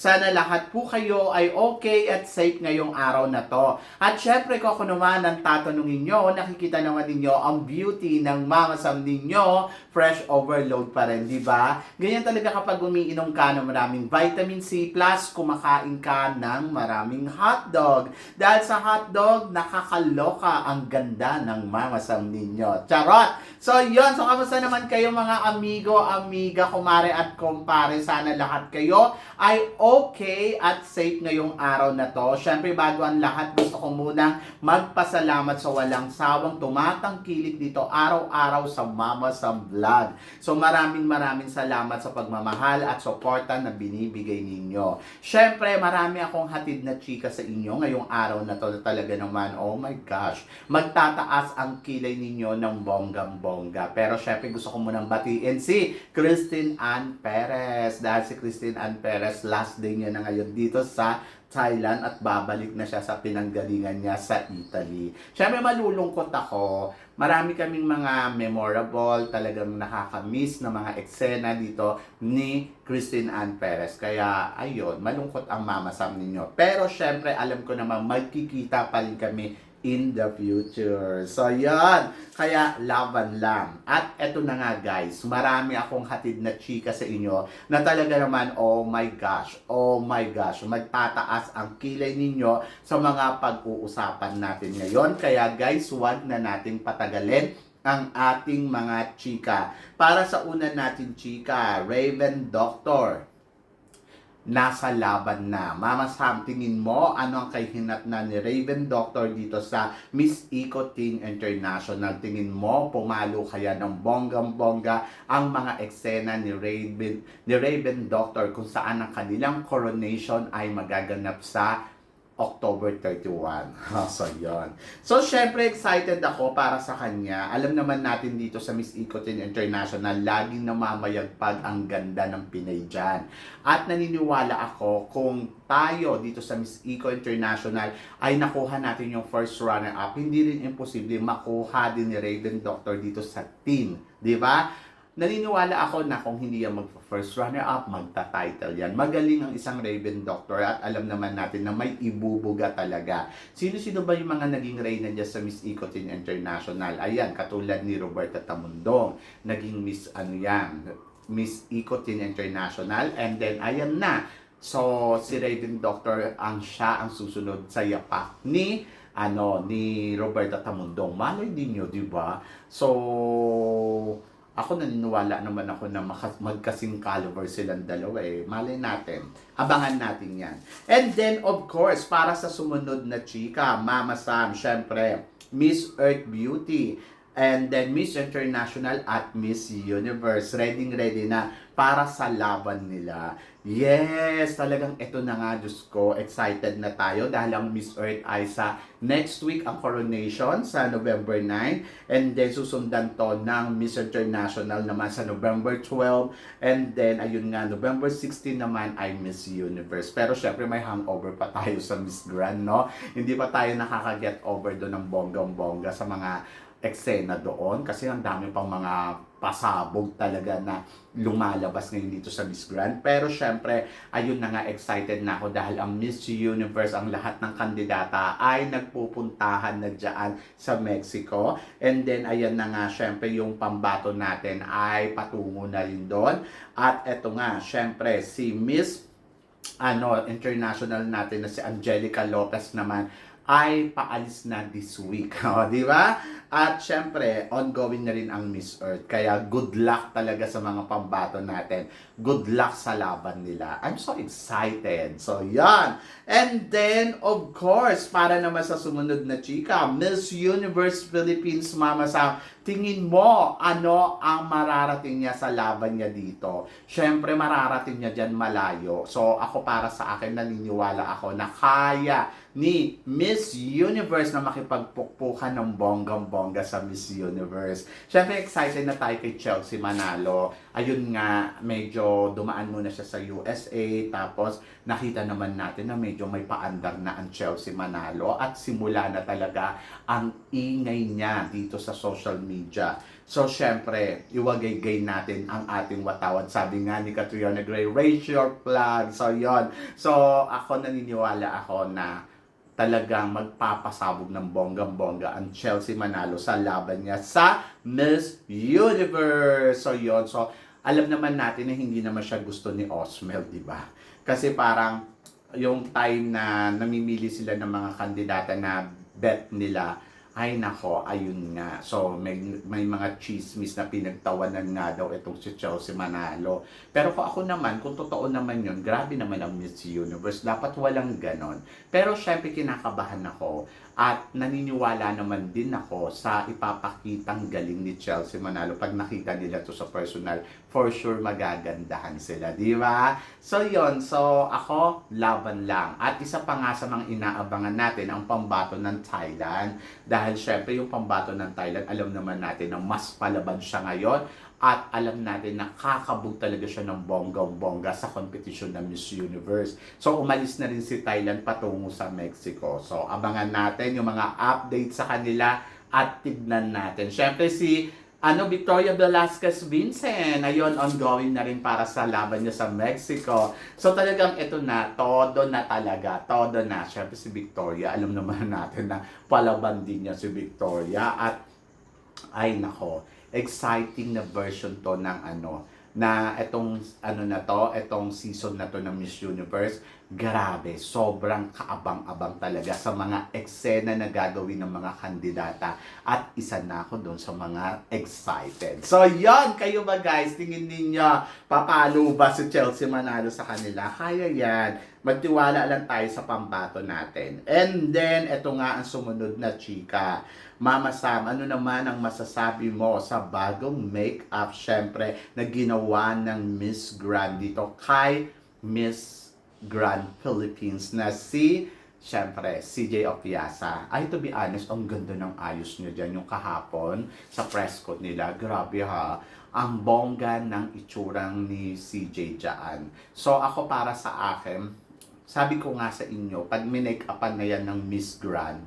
Sana lahat po kayo ay okay at safe ngayong araw na to. At syempre ko ako naman ang tatanungin nyo, nakikita naman ninyo ang beauty ng Mama Sam ninyo, fresh overload pa rin, di ba? Ganyan talaga kapag umiinom ka ng maraming vitamin C plus kumakain ka ng maraming hotdog. Dahil sa hotdog, nakakaloka ang ganda ng Mama Sam ninyo. Charot! So yun, so kamusta naman kayo mga amigo, amiga, kumare at kumpare? Sana lahat kayo ay okay at safe ngayong araw na to. Syempre bago ang lahat, gusto ko munang magpasalamat sa walang sawang tumatangkilik dito araw-araw sa Mama Sam Vlog. So maraming maraming salamat sa pagmamahal at suporta na binibigay ninyo. Syempre marami akong hatid na chika sa inyo ngayong araw na to na talaga naman, oh my gosh, magtataas ang kilay ninyo ng bonggang-bongga. Pero syempre gusto ko munang batiin si Christine Ann Perez. Dahil si Christine Ann Perez, last day niya na ngayon dito sa Thailand at babalik na siya sa pinanggalingan niya sa Italy. Syempre malulungkot ako. Marami kaming mga memorable, talagang nakaka-miss na mga eksena dito ni Christine Ann Perez. Kaya ayun, malungkot ang mama Sam ninyo. Pero syempre alam ko naman magkikita pa rin kami in the future. So, yan. Kaya, laban lang. At eto na nga, guys. Marami akong hatid na chika sa inyo na talaga naman, oh my gosh, oh my gosh, magtataas ang kilay ninyo sa mga pag-uusapan natin ngayon. Kaya, guys, huwag na nating patagalin ang ating mga chika. Para sa una natin chika, Raven Doctor nasa laban na. Mama Sam, tingin mo ano ang kahinatnan ni Raven Doctor dito sa Miss Eco Teen International? Tingin mo pumalo kaya ng bonggang-bongga ang mga eksena ni Raven, ni Raven Doctor kung saan ang kanilang coronation ay magaganap sa October 31. so, yon. So, syempre excited ako para sa kanya. Alam naman natin dito sa Miss Ecotin International, laging namamayagpag ang ganda ng Pinay dyan. At naniniwala ako kung tayo dito sa Miss Eco International ay nakuha natin yung first runner-up, hindi rin imposible makuha din ni Raven Doctor dito sa team. Ba? Naniniwala ako na kung hindi yan mag-first runner-up, magta-title yan. Magaling ang isang Raven Doctor at alam naman natin na may ibubuga talaga. Sino-sino ba yung mga naging reyna dyan sa Miss Ecotin International? Ayan, katulad ni Roberta Tamundong, naging Miss ano yan, Miss Ecotin International. And then, ayan na. So, si Raven Doctor ang siya ang susunod sa yapak ni ano ni Roberta Tamundong. Malay din nyo, di ba? So, ako naniniwala naman ako na magkasing caliber silang dalawa eh. Malay natin. Abangan natin yan. And then, of course, para sa sumunod na chika, Mama Sam, syempre, Miss Earth Beauty. And then Miss International at Miss Universe. Ready ready na para sa laban nila. Yes, talagang ito na nga, Diyos ko, excited na tayo dahil ang Miss Earth ay sa next week ang coronation sa November 9 and then susundan to ng Miss International naman sa November 12 and then ayun nga, November 16 naman ay Miss Universe. Pero syempre may hangover pa tayo sa Miss Grand, no? Hindi pa tayo nakaka-get over doon ng bonggang-bongga sa mga eksena doon kasi ang dami pang mga pasabog talaga na lumalabas ngayon dito sa Miss Grand. Pero syempre, ayun na nga, excited na ako dahil ang Miss Universe, ang lahat ng kandidata ay nagpupuntahan na dyan sa Mexico. And then, ayan na nga, syempre, yung pambato natin ay patungo na rin doon. At eto nga, syempre, si Miss ano, international natin na si Angelica Lopez naman ay paalis na this week. O, di ba? At syempre, ongoing na rin ang Miss Earth. Kaya good luck talaga sa mga pambato natin. Good luck sa laban nila. I'm so excited. So, yan. And then, of course, para naman sa sumunod na chika, Miss Universe Philippines Mama sa tingin mo ano ang mararating niya sa laban niya dito? Syempre, mararating niya dyan malayo. So, ako para sa akin, naniniwala ako na kaya ni Miss Universe na makipagpukpukan ng bonggang bonggang-bongga sa Miss Universe. Siyempre, excited na tayo kay Chelsea Manalo. Ayun nga, medyo dumaan muna siya sa USA. Tapos, nakita naman natin na medyo may paandar na ang Chelsea Manalo. At simula na talaga ang ingay niya dito sa social media. So, syempre, iwagaygay natin ang ating watawad. Sabi nga ni Catriona Gray, raise your flag. So, yon So, ako naniniwala ako na talagang magpapasabog ng bonggang-bongga ang Chelsea Manalo sa laban niya sa Miss Universe. So, yon So, alam naman natin na hindi naman siya gusto ni Osmel, di ba? Kasi parang yung time na namimili sila ng mga kandidata na bet nila, ay nako, ayun nga. So, may, may mga chismis na pinagtawanan nga daw itong si Chelsea Manalo. Pero kung ako naman, kung totoo naman yun, grabe naman ang Miss Universe. Dapat walang ganon. Pero syempre kinakabahan ako at naniniwala naman din ako sa ipapakitang galing ni Chelsea Manalo pag nakita nila to sa personal. For sure magagandahan sila, di ba? So yon so ako laban lang. At isa pa nga sa mga inaabangan natin ang pambato ng Thailand. Dahil syempre yung pambato ng Thailand, alam naman natin na mas palaban siya ngayon at alam natin na kakabog talaga siya ng bonggang-bongga sa competition ng Miss Universe. So, umalis na rin si Thailand patungo sa Mexico. So, abangan natin yung mga update sa kanila at tignan natin. Siyempre, si ano, Victoria Velasquez Vincent, ayun, ongoing na rin para sa laban niya sa Mexico. So talagang ito na, todo na talaga, todo na. Siyempre si Victoria, alam naman natin na palaban din niya si Victoria. At, ay nako, exciting na version to ng ano, na itong ano na to, itong season na to ng Miss Universe, grabe, sobrang kaabang-abang talaga sa mga eksena na gagawin ng mga kandidata. At isa na ako doon sa mga excited. So, yon kayo ba guys? Tingin ninyo, papalo ba si Chelsea Manalo sa kanila? Kaya yan. Magtiwala lang tayo sa pambato natin. And then, ito nga ang sumunod na chika. Mama Sam, ano naman ang masasabi mo sa bagong make-up, syempre, na ginawa ng Miss Grand dito kay Miss Grand Philippines na si, syempre, CJ Opiasa. Ay, to be honest, ang ganda ng ayos niya dyan yung kahapon sa press con nila. Grabe ha ang bongga ng itsurang ni CJ dyan. So, ako para sa akin, sabi ko nga sa inyo, pag minake-upan na yan ng Miss Grand,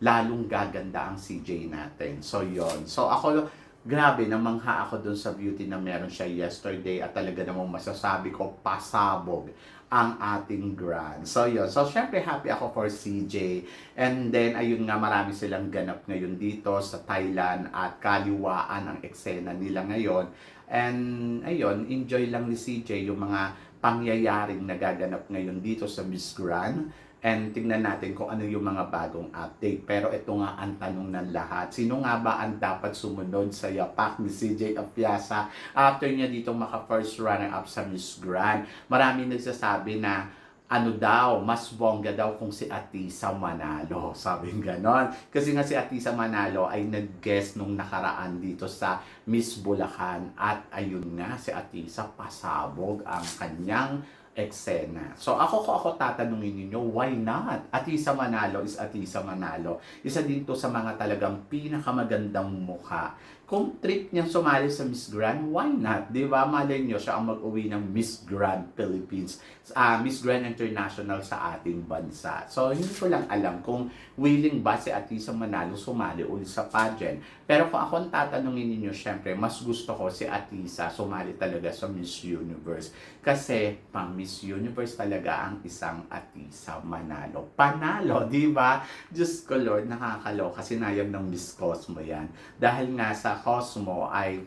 lalong gaganda ang CJ natin. So, yon So, ako, grabe, namangha ako dun sa beauty na meron siya yesterday at talaga namang masasabi ko, pasabog ang ating grand. So, yun. So, syempre, happy ako for CJ. And then, ayun nga, marami silang ganap ngayon dito sa Thailand at kaliwaan ang eksena nila ngayon. And, ayun, enjoy lang ni CJ yung mga pangyayaring nagaganap ngayon dito sa Miss Grand. And tingnan natin kung ano yung mga bagong update. Pero ito nga ang tanong ng lahat. Sino nga ba ang dapat sumunod sa yapak ni CJ Apiasa after niya dito maka first runner-up sa Miss Grand? Marami nagsasabi na ano daw, mas bongga daw kung si Atisa Manalo. Sabi ganon. Kasi nga si Atisa Manalo ay nag-guest nung nakaraan dito sa Miss Bulacan. At ayun nga, si Atisa pasabog ang kanyang eksena. So ako ko ako tatanungin ninyo, why not? Atisa Manalo is Atisa Manalo. Isa din to sa mga talagang pinakamagandang mukha. Kung trip niya sumali sa Miss Grand, why not? Di ba? Malay nyo siya ang mag-uwi ng Miss Grand Philippines, uh, Miss Grand International sa ating bansa. So, hindi ko lang alam kung willing ba si Atisa Manalo sumali ulit sa pageant. Pero kung ako ang tatanungin ninyo, syempre, mas gusto ko si Atisa sumali talaga sa Miss Universe. Kasi, pang Miss Universe talaga ang isang Atisa Manalo. Panalo, di ba? Diyos ko Lord, nakakaloka. Sinayang ng Miss Cosmo yan. Dahil nga sa Cosmo ay,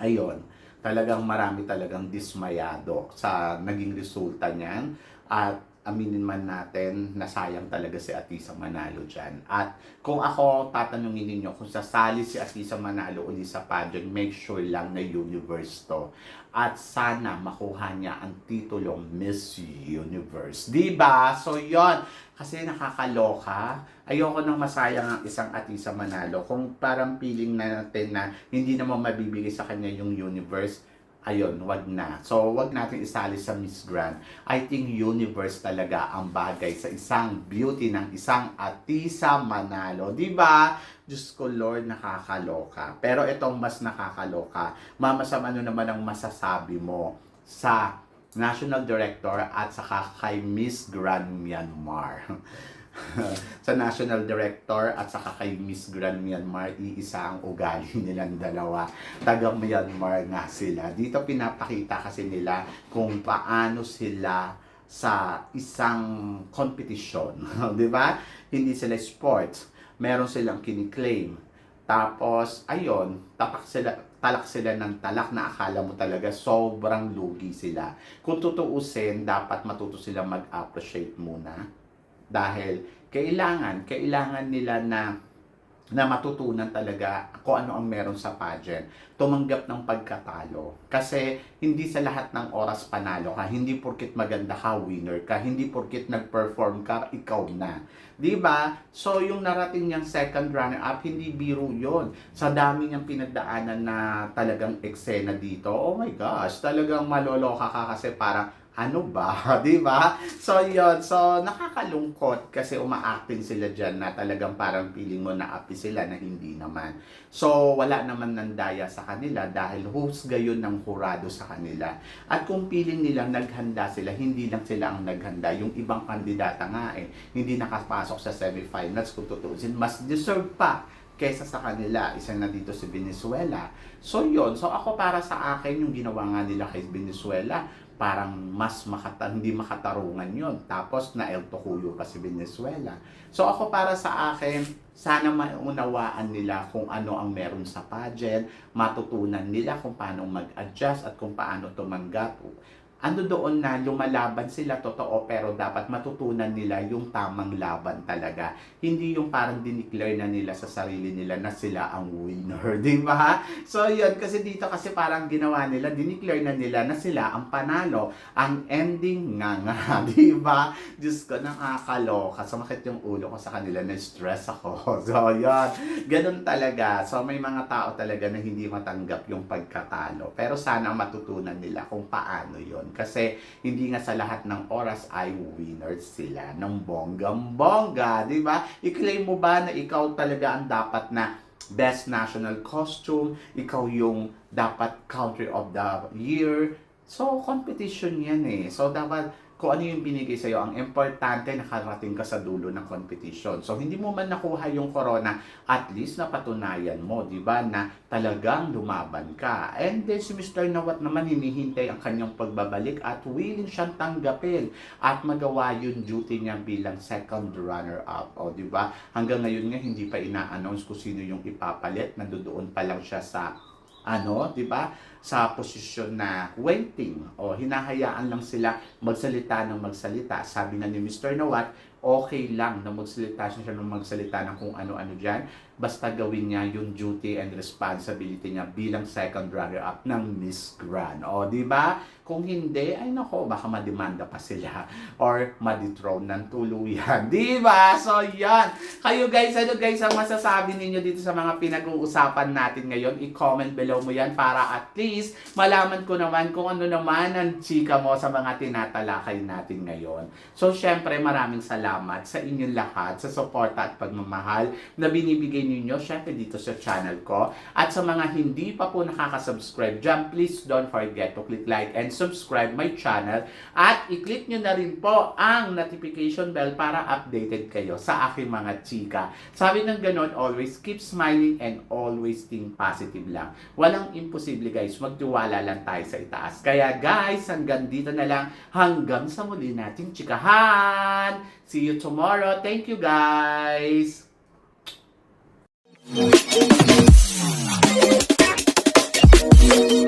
ayon, talagang marami talagang dismayado sa naging resulta niyan. At aminin man natin na sayang talaga si Atisa Manalo dyan. At kung ako tatanungin ninyo kung sasali si Atisa Manalo uli sa pageant, make sure lang na universe to. At sana makuha niya ang titulong Miss Universe. Diba? So yon kasi nakakaloka. Ayoko nang masayang ang isang Atisa Manalo. Kung parang feeling natin na hindi naman mabibigay sa kanya yung universe, ayun, wag na. So, wag natin isali sa Miss Grand. I think universe talaga ang bagay sa isang beauty ng isang artista manalo. Ba? Diyos ko, Lord, nakakaloka. Pero itong mas nakakaloka. Mama Sam, ano naman ang masasabi mo sa National Director at saka kay Miss Grand Myanmar? sa National Director at saka kay Miss Grand Myanmar, iisa ang ugali nilang dalawa. Taga Myanmar nga sila. Dito pinapakita kasi nila kung paano sila sa isang competition. Di ba? Hindi sila sports. Meron silang kiniklaim. Tapos, ayun, tapak sila, talak sila ng talak na akala mo talaga sobrang lugi sila. Kung tutuusin, dapat matuto sila mag-appreciate muna dahil kailangan kailangan nila na na matutunan talaga kung ano ang meron sa pageant. Tumanggap ng pagkatalo. Kasi hindi sa lahat ng oras panalo ka. Hindi porkit maganda ka, winner ka. Hindi porkit nag-perform ka, ikaw na. ba? So, yung narating niyang second runner-up, hindi biro yon Sa dami niyang pinagdaanan na talagang eksena dito, oh my gosh, talagang maloloka ka kasi parang ano ba? 'Di ba? So, yun. So, nakakalungkot kasi umaacting sila dyan na talagang parang feeling mo na api sila na hindi naman. So, wala naman nandaya sa kanila dahil husga yun ng hurado sa kanila. At kung feeling nila naghanda sila, hindi lang sila ang naghanda. Yung ibang kandidata nga eh, hindi nakapasok sa semifinals kung tutuusin. Mas deserve pa kaysa sa kanila. Isa na dito si Venezuela. So, yun. So, ako para sa akin, yung ginawa nga nila kay Venezuela, parang mas makata hindi makatarungan yon tapos na El Tocuyo pa si Venezuela. So ako para sa akin sana maunawaan nila kung ano ang meron sa pageant matutunan nila kung paano mag-adjust at kung paano tumanggap ano doon na lumalaban sila totoo pero dapat matutunan nila yung tamang laban talaga. Hindi yung parang dineclare na nila sa sarili nila na sila ang winner, di ba? So yun, kasi dito kasi parang ginawa nila, dineclare na nila na sila ang panalo. Ang ending nga nga, di ba? Diyos ko, nakakaloka. Sumakit yung ulo ko sa kanila, na-stress ako. So yun, ganun talaga. So may mga tao talaga na hindi matanggap yung pagkatalo. Pero sana matutunan nila kung paano yun kasi hindi nga sa lahat ng oras ay winners sila ng bonggang-bongga, di ba? I-claim mo ba na ikaw talaga ang dapat na best national costume, ikaw yung dapat country of the year. So, competition yan eh. So, dapat kung ano yung binigay sa'yo, ang importante nakarating ka sa dulo ng competition. So, hindi mo man nakuha yung corona, at least napatunayan mo, di ba, na talagang lumaban ka. And then si Mr. Nawat naman hinihintay ang kanyang pagbabalik at willing siyang tanggapin at magawa yung duty niya bilang second runner-up. O, di ba? Hanggang ngayon nga, hindi pa ina-announce kung sino yung ipapalit. Nandoon pa lang siya sa ano, 'di ba? Sa posisyon na waiting o hinahayaan lang sila magsalita ng magsalita. Sabi na ni Mr. Nawat, okay lang na magsalita siya ng magsalita ng kung ano-ano diyan basta gawin niya yung duty and responsibility niya bilang second runner-up ng Miss Grand. O, di ba? Kung hindi, ay nako, baka mademanda pa sila or madethrone ng tuluyan. Di ba? So, yan. Kayo guys, ano guys ang masasabi ninyo dito sa mga pinag-uusapan natin ngayon? I-comment below mo yan para at least malaman ko naman kung ano naman ang chika mo sa mga tinatalakay natin ngayon. So, syempre, maraming salamat sa inyong lahat sa suporta at pagmamahal na binibigay ninyo, syempre dito sa channel ko. At sa mga hindi pa po nakaka-subscribe dyan, please don't forget to click like and subscribe my channel. At i-click nyo na rin po ang notification bell para updated kayo sa aking mga chika. Sabi ng ganon, always keep smiling and always think positive lang. Walang imposible guys, magtiwala lang tayo sa itaas. Kaya guys, hanggang dito na lang, hanggang sa muli nating chikahan. See you tomorrow. Thank you guys. Thank you.